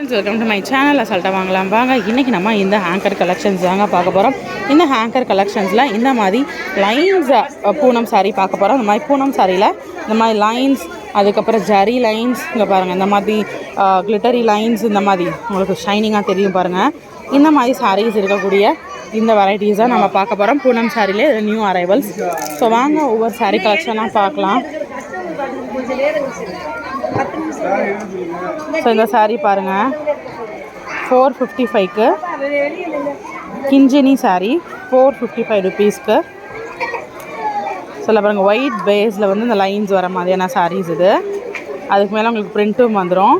Friends welcome to my channel அசால்ட்டாக வாங்கலாம் வாங்க. இன்றைக்கி நம்ம இந்த ஹேங்கர் கலெக்ஷன்ஸ் தாங்க பார்க்க போகிறோம் இந்த ஹேங்கர் கலெக்ஷன்ஸில் இந்த மாதிரி லைன்ஸ் பூனம் சாரீ பார்க்க போகிறோம் இந்த மாதிரி பூனம் சாரியில் இந்த மாதிரி லைன்ஸ் அதுக்கப்புறம் ஜரி லைன்ஸ் இங்கே பாருங்கள் இந்த மாதிரி கிளிட்டரி லைன்ஸ் இந்த மாதிரி. உங்களுக்கு ஷைனிங்காக தெரியும் பாருங்கள் இந்த மாதிரி சாரீஸ் இருக்கக்கூடிய இந்த வெரைட்டிஸாக நம்ம பார்க்க போகிறோம் பூனம் சாரிலே நியூ அரைவல்ஸ் ஸோ வாங்க ஒவ்வொரு சாரீ கலெக்ஷனாக பார்க்கலாம். ஸோ இந்த சாரீ பாருங்கள் ஃபோர் ஃபிஃப்டி ஃபைவ்க்கு கிஞ்சினி சாரீ ஃபோர் ஃபிஃப்டி ஃபைவ் ருபீஸ்க்கு சொல்ல பாருங்கள் ஒயிட் பேஸில் வந்து இந்த லைன்ஸ் வர மாதிரியான சாரீஸ் இது. அதுக்கு மேலே உங்களுக்கு ப்ரிண்ட்டும் வந்துடும்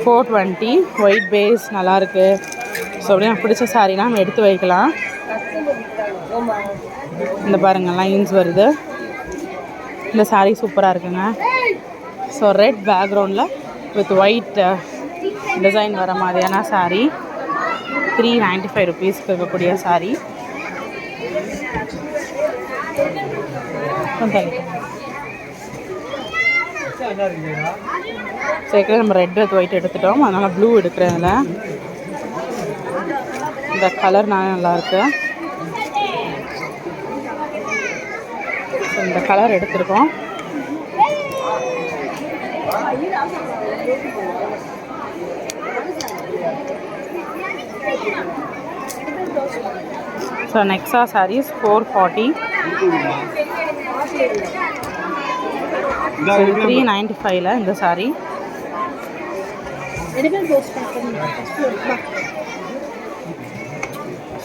ஃபோர் டுவெண்ட்டி ஒயிட் பேஸ் நல்லாயிருக்கு ஸோ அப்படியே எனக்கு பிடிச்ச சாரீனா நம்ம எடுத்து வைக்கலாம். இந்த பாருங்கள் லைன்ஸ் வருது. இந்த சாரீ சூப்பராக இருக்குங்க. ஸோ ரெட் பேக்ரவுண்டில் வித் ஒயிட் டிசைன் வர மாதிரியான சாரீ த்ரீ நைன்ட்டி ஃபைவ் ருபீஸ்க்கு இருக்கக்கூடிய சாரீ சேர்க்கல சரி நம்ம ரெட் வித் ஒயிட் எடுத்துட்டோம். அதனால் ப்ளூ எடுக்கிறதுல இந்த கலர் நான் நல்லாயிருக்கு இந்த கலர் எடுத்திருக்கோம். So Nexa saris four forty three ninety ஃபைவ்ல இந்த சாரீ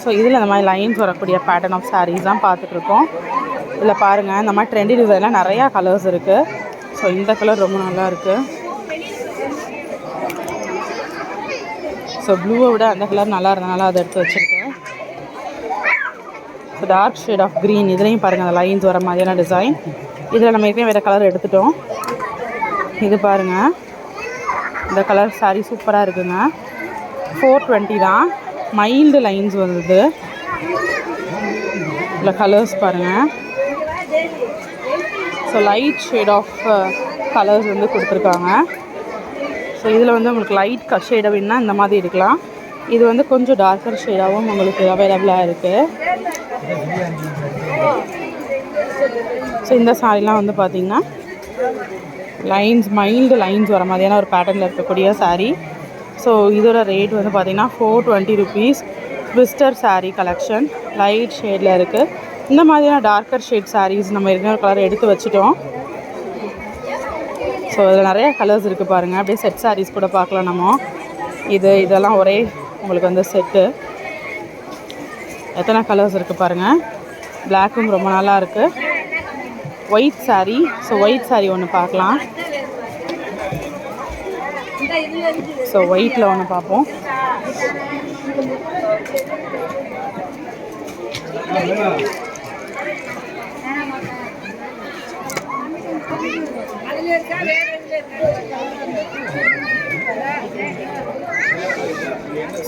ஸோ இதில் இந்த மாதிரி லைன்ஸ் வரக்கூடிய பேட்டர்ன் ஆஃப் sarees தான் பார்த்துட்ருக்கோம் இதில் பாருங்கள் இந்த மாதிரி ட்ரெண்டி டிசைனில் நிறையா கலர்ஸ் இருக்குது ஸோ இந்த கலர் ரொம்ப நல்லா இருக்குது ஸோ ப்ளூவை விட அந்த கலர் நல்லா இருந்தனால அதை எடுத்து வச்சுருக்கேன். So dark shade of green இதுலேயும் பாருங்கள் அந்த லைன்ஸ் வர மாதிரியான டிசைன் இதில் நம்ம ஏற்கனவே வேறு கலர் எடுத்துட்டோம். இது பாருங்கள் இந்த கலர் சாரீ சூப்பராக இருக்குங்க. ஃபோர் டுவெண்ட்டி தான். மைல்டு லைன்ஸ் வந்தது இல்லை கலர்ஸ் பாருங்கள் so light shade of colours வந்து கொடுத்துருக்காங்க. ஸோ இதில் வந்து உங்களுக்கு லைட் க ஷேட் அப்படின்னா இந்த மாதிரி இருக்கலாம் இது வந்து கொஞ்சம் டார்க்கர் ஷேடாகவும் உங்களுக்கு அவைலபிளாக இருக்குது ஸோ இந்த சாரீலாம் வந்து பார்த்திங்கன்னா லைன்ஸ் மைல்டு லைன்ஸ் வர மாதிரியான ஒரு பேட்டர்னில் இருக்கக்கூடிய சாரீ ஸோ இதோட ரேட் வந்து பார்த்திங்கன்னா four twenty rupees twister sari collection light ஷேடில் இருக்குது இந்த மாதிரியான டார்க்கர் ஷேட் சாரீஸ் நம்ம ஏற்கனவே கலர் எடுத்து வச்சுட்டோம். ஸோ இதில் நிறைய கலர்ஸ் இருக்குது பாருங்கள் அப்படியே செட் சாரீஸ் கூட பார்க்கலாம் நம்ம. இது இதெல்லாம் ஒரே உங்களுக்கு வந்து செட்டு எத்தனை கலர்ஸ் இருக்குது பாருங்கள் பிளாக்கும் ரொம்ப நல்லா இருக்குது white sari so white sari ஒன்று பார்க்கலாம். ஸோ ஒயிட்டில் ஒன்று பார்ப்போம்.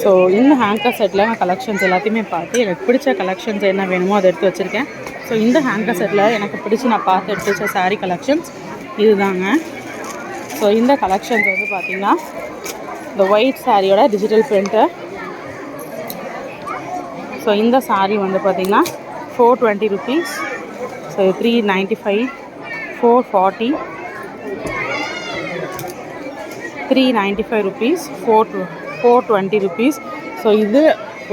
ஸோ இந்த ஹேங்கர் செட்டில் நான் கலெக்ஷன்ஸ் எல்லாத்தையுமே பார்த்து எனக்கு பிடிச்ச கலெக்ஷன்ஸ் என்ன வேணுமோ அதை எடுத்து வச்சுருக்கேன். ஸோ இந்த ஹேங்கர் செட்டில் எனக்கு பிடிச்சி நான் பார்த்து எடுத்து வச்ச சாரீ கலெக்ஷன்ஸ் இதுதாங்க. ஸோ இந்த கலெக்ஷன்ஸ் வந்து பார்த்திங்கன்னா இந்த ஒயிட் சாரியோட டிஜிட்டல் பிரிண்ட்டு ஸோ இந்த சாரீ வந்து பார்த்திங்கன்னா four twenty rupees so three ninety five four forty three ninety five rupees four four twenty rupees so இது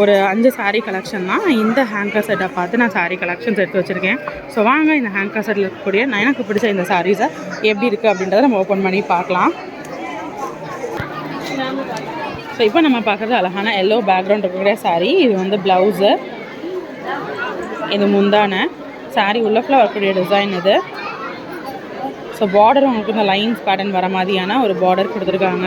ஒரு அஞ்சு சாரீ கலெக்ஷன் தான். இந்த ஹேங்கர் செட்டை பார்த்து நான் சாரீ கலெக்ஷன்ஸ் எடுத்து வச்சுருக்கேன். ஸோ வாங்க இந்த ஹேங்கர் செட்டில் இருக்கக்கூடிய நான் எனக்கு பிடிச்ச இந்த சாரீஸை எப்படி இருக்குது அப்படின்றத நம்ம ஓப்பன் பண்ணி பார்க்கலாம். ஸோ இப்போ நம்ம பார்க்குறது அழகான எல்லோ பேக்ரவுண்ட் இருக்கக்கூடிய சாரீ இது வந்து ப்ளவுஸு இது முந்தான. சாரீ உள்ள ஃபுல்லாக வரக்கூடிய டிசைன் இது. ஸோ பார்டர் உங்களுக்கு இந்த லைன்ஸ் பேட்டர்ன் வர மாதிரியான ஒரு பார்டர் கொடுத்துருக்காங்க.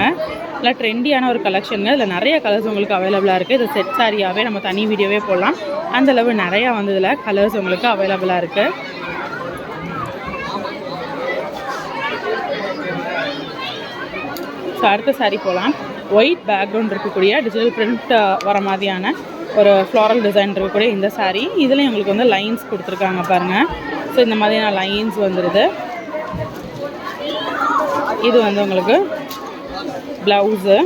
இல்லை ட்ரெண்டியான ஒரு கலெக்ஷனுங்க இதில் நிறைய கலர்ஸ் உங்களுக்கு அவைலபிளாக இருக்குது இது செட் சாரியாகவே நம்ம தனி வீடியோவே போடலாம். அந்தளவு நிறையா வந்து இதில் கலர்ஸ் உங்களுக்கு அவைலபிளாக இருக்குது ஸோ அடுத்த saree போகலாம் ஒயிட் பேக்ரவுண்ட் இருக்கக்கூடிய டிஜிட்டல் பிரிண்ட் வர மாதிரியான ஒரு ஃப்ளாரல் டிசைன் இருக்கக்கூடிய இந்த சாரீ இதில் எங்களுக்கு வந்து லைன்ஸ் கொடுத்துருக்காங்க பாருங்கள் ஸோ இந்த மாதிரியான லைன்ஸ் வந்துடுது இது வந்து உங்களுக்கு ப்ளவுஸு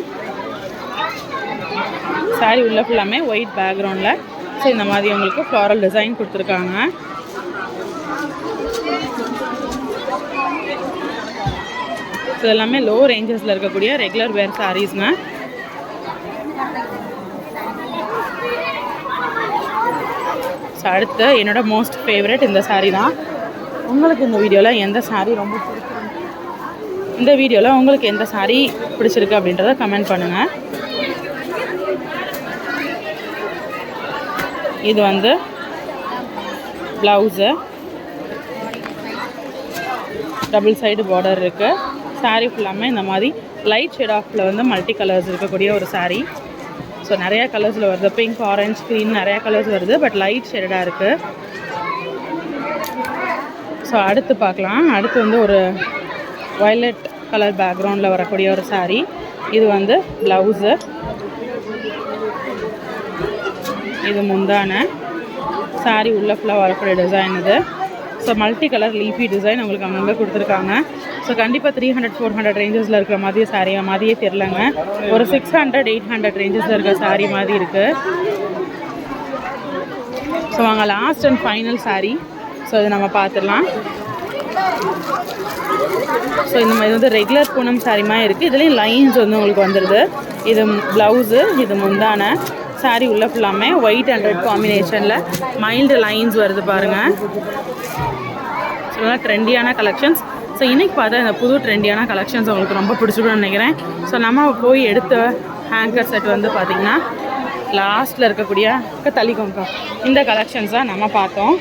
சாரி உள்ள ஃபுல்லாமே ஒயிட் பேக்ரவுண்டில் ஸோ இந்த மாதிரி உங்களுக்கு ஃப்ளாரல் டிசைன் கொடுத்துருக்காங்க. ஸோ எல்லாமே லோ ரேஞ்சஸில் இருக்கக்கூடிய ரெகுலர் வேர் சாரீஸ்ங்க ஸோ அடுத்து என்னோட மோஸ்ட் ஃபேவரட் இந்த saree தான். உங்களுக்கு இந்த வீடியோவில் எந்த சாரீ ரொம்ப பிடிக்கும் இந்த வீடியோவில் உங்களுக்கு எந்த saree பிடிச்சிருக்கு அப்படின்றத கமெண்ட் பண்ணுங்கள் இது வந்து ப்ளவுஸு டபுள் சைடு பார்டர் இருக்குது சாரீ ஃபுல்லாமே இந்த மாதிரி லைட் ஷேட் ஆஃபில் வந்து மல்டி கலர்ஸ் இருக்கக்கூடிய ஒரு சாரீ ஸோ நிறையா கலர்ஸில் வருது. பிங்க் ஆரஞ்ச் க்ரீன் நிறையா கலர்ஸ் வருது பட் லைட் ஷேடாக இருக்குது ஸோ அடுத்து பார்க்கலாம். அடுத்து வந்து ஒரு வயலட் கலர் பேக்ரவுண்டில் வரக்கூடிய ஒரு சாரீ இது வந்து ப்ளவுஸு இது முந்தான. சாரி உள்ள ஃபுல்லாக வரக்கூடிய டிசைன் இது. So multi colour leafy design உங்களுக்கு அங்கங்கே கொடுத்துருக்காங்க. ஸோ கண்டிப்பாக த்ரீ ஹண்ட்ரட் ஃபோர் ஹண்ட்ரட் ரேஞ்சஸில் இருக்கிற மாதிரியே சாரீ மாதிரியே தெரிலங்க ஒரு சிக்ஸ் ஹண்ட்ரட் எயிட் ஹண்ட்ரட் ரேஞ்சஸில் இருக்கிற சாரீ மாதிரி இருக்குது ஸோ வாங்க last and final sari so இது நம்ம பார்த்துடலாம். ஸோ இந்த மாதிரி வந்து ரெகுலர் பூனம் saree மாதிரி இருக்குது இதுலேயும் லைன்ஸ் வந்து உங்களுக்கு வந்துடுது இது ப்ளவுஸு இது முந்தான. Saree உள்ள ஃபுல்லாமே ஒயிட் அண்ட் ரெட் காம்பினேஷனில் மைல்டு லைன்ஸ் வருது பாருங்கள் ஸோ ட்ரெண்டியான கலெக்ஷன்ஸ் ஸோ இன்றைக்கி பார்த்தா இந்த புது ட்ரெண்டியான கலெக்ஷன்ஸ் உங்களுக்கு ரொம்ப பிடிச்சிடும்னு நினைக்கிறேன். ஸோ நம்ம போய் எடுத்த ஹேங்கர் செட் வந்து பார்த்திங்கன்னா லாஸ்ட்டில் இருக்கக்கூடிய அக்கா இந்த கலெக்ஷன்ஸ் தான் நம்ம பார்த்தோம்.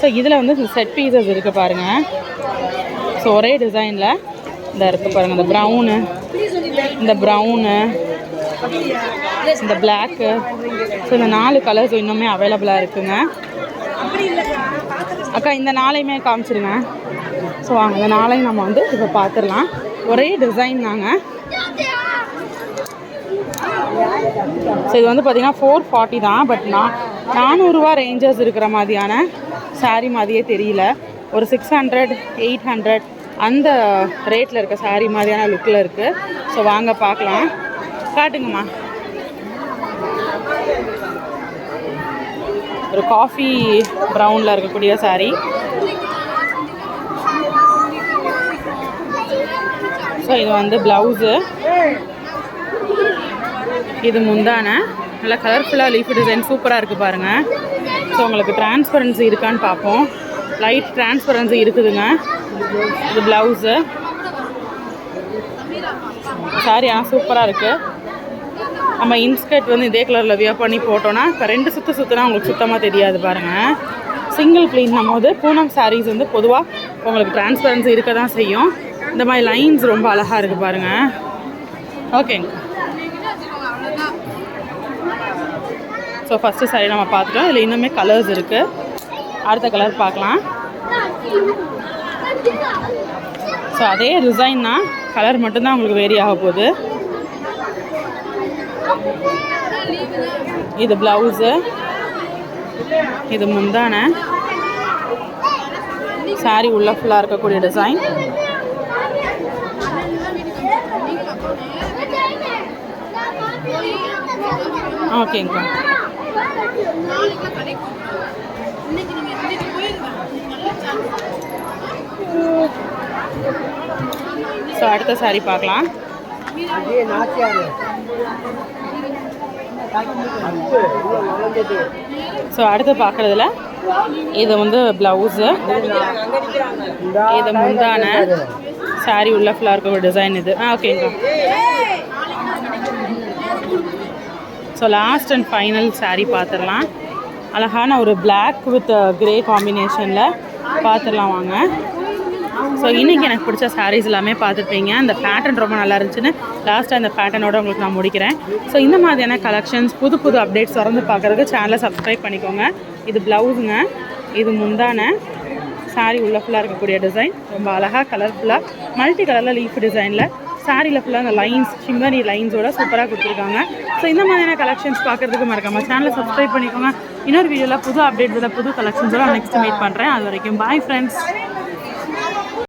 ஸோ இதில் வந்து இந்த செட் பீசஸ் இருக்குது பாருங்கள் ஸோ ஒரே டிசைனில் இந்த இருக்குது பாருங்கள் இந்த ப்ரௌனு இந்த ப்ரௌனு இந்த பிளாக்கு ஸோ இந்த நாலு கலர்ஸ் இன்னுமே அவைலபிளாக இருக்குங்க. அக்கா இந்த நாளையுமே காமிச்சிருங்க. ஸோ வாங்க இந்த நாளையும் நம்ம வந்து இப்போ பார்த்துடலாம். ஒரே டிசைன் தாங்க. ஸோ இது வந்து பார்த்தீங்கன்னா ஃபோர் ஃபார்ட்டி தான் பட் நான் நானூறுரூவா ரேஞ்சஸ் இருக்கிற மாதிரியான சாரீ மாதிரியே தெரியல. ஒரு சிக்ஸ் ஹண்ட்ரட் எயிட் ஹண்ட்ரட் அந்த ரேட்டில் இருக்க சாரீ மாதிரியான லுக்கில் இருக்குது ஸோ வாங்க பார்க்கலாம் காட்டுங்கம்மா. ஒரு காஃபி ப்ரௌனில் இருக்கக்கூடிய சாரீ ஸோ இது வந்து ப்ளவுஸு இது முந்தான. நல்லா கலர்ஃபுல்லாக லீஃப் டிசைன் சூப்பராக இருக்குது பாருங்கள் ஸோ உங்களுக்கு டிரான்ஸ்பரன்சி இருக்கான்னு பார்ப்போம். லைட் டிரான்ஸ்பரன்சி இருக்குதுங்க. இது ப்ளவுஸு சாரி ஆனால் சூப்பராக இருக்குது நம்ம இன்ஸ்கர்ட் வந்து இதே கலரில் வியர் பண்ணி போட்டோன்னா இப்போ ரெண்டு சுற்று சுற்றுனா உங்களுக்கு சுத்தமாக தெரியாது பாருங்கள் சிங்கிள் க்ளீன் போது பூனம் சாரீஸ் வந்து பொதுவாக உங்களுக்கு டிரான்ஸ்பரன்சி இருக்க தான் செய்யும். இந்த மாதிரி லைன்ஸ் ரொம்ப அழகாக இருக்குது பாருங்கள் ஓகேங்க ஸோ ஃபஸ்ட்டு சாரி நம்ம பார்த்துட்டோம். இதில் இன்னுமே கலர்ஸ் இருக்குது அடுத்த கலர் பார்க்கலாம். ஸோ அதே டிசைன் தான். கலர் மட்டும்தான் உங்களுக்கு வேரி ஆக போகுது. இது ப்ளவுஸு இது முந்தான. சாரி உள்ள ஃபுல்லாக இருக்கக்கூடிய டிசைன் ஓகேங்கக்கா ஸோ அடுத்த சாரி பார்க்கலாம். ஸோ அடுத்து பார்க்குறதுல இது வந்து ப்ளவுஸு இது முந்தான. சாரி உள்ள ஃபுல்லாக இருக்க டிசைன் இது. ஆ ஓகேங்கக்கா so last and final sari பார்த்துடலாம் அழகான ஒரு பிளாக் வித் கிரே காம்பினேஷனில் பார்த்துடலாம் வாங்க. ஸோ இன்றைக்கி எனக்கு பிடிச்ச சாரீஸ் எல்லாமே பார்த்துருப்பீங்க அந்த பேட்டர்ன் ரொம்ப நல்லா இருந்துச்சுன்னு லாஸ்ட்டாக அந்த பேட்டர்னோட உங்களுக்கு நான் முடிக்கிறேன். ஸோ இந்த மாதிரியான கலெக்ஷன்ஸ் புது புது அப்டேட்ஸ் திறந்து பார்க்குறதுக்கு சேனலை சப்ஸ்கிரைப் பண்ணிக்கோங்க. இது ப்ளவுஸுங்க இது முந்தான. சாரீ உள்ள ஃபுல்லாக இருக்கக்கூடிய டிசைன் ரொம்ப அழகாக கலர்ஃபுல்லாக மல்டி கலரில் லீஃப் டிசைனில் சாரியில் ஃபுல்லாக அந்த லைன்ஸ் சிம்மரி லைன்ஸோட சூப்பராக கொடுத்துருக்காங்க. ஸோ இந்த மாதிரியான கலெக்ஷன்ஸ் பார்க்குறதுக்கு மறக்காம சேனலை சப்ஸ்கிரைப் பண்ணிக்கோங்க. இன்னொரு வீடியோவில் புது அப்டேட் புது கலெக்ஷன்ஸோட நெக்ஸ்ட் மீட் பண்ணுறேன் அது வரைக்கும் பாய் ஃப்ரெண்ட்ஸ்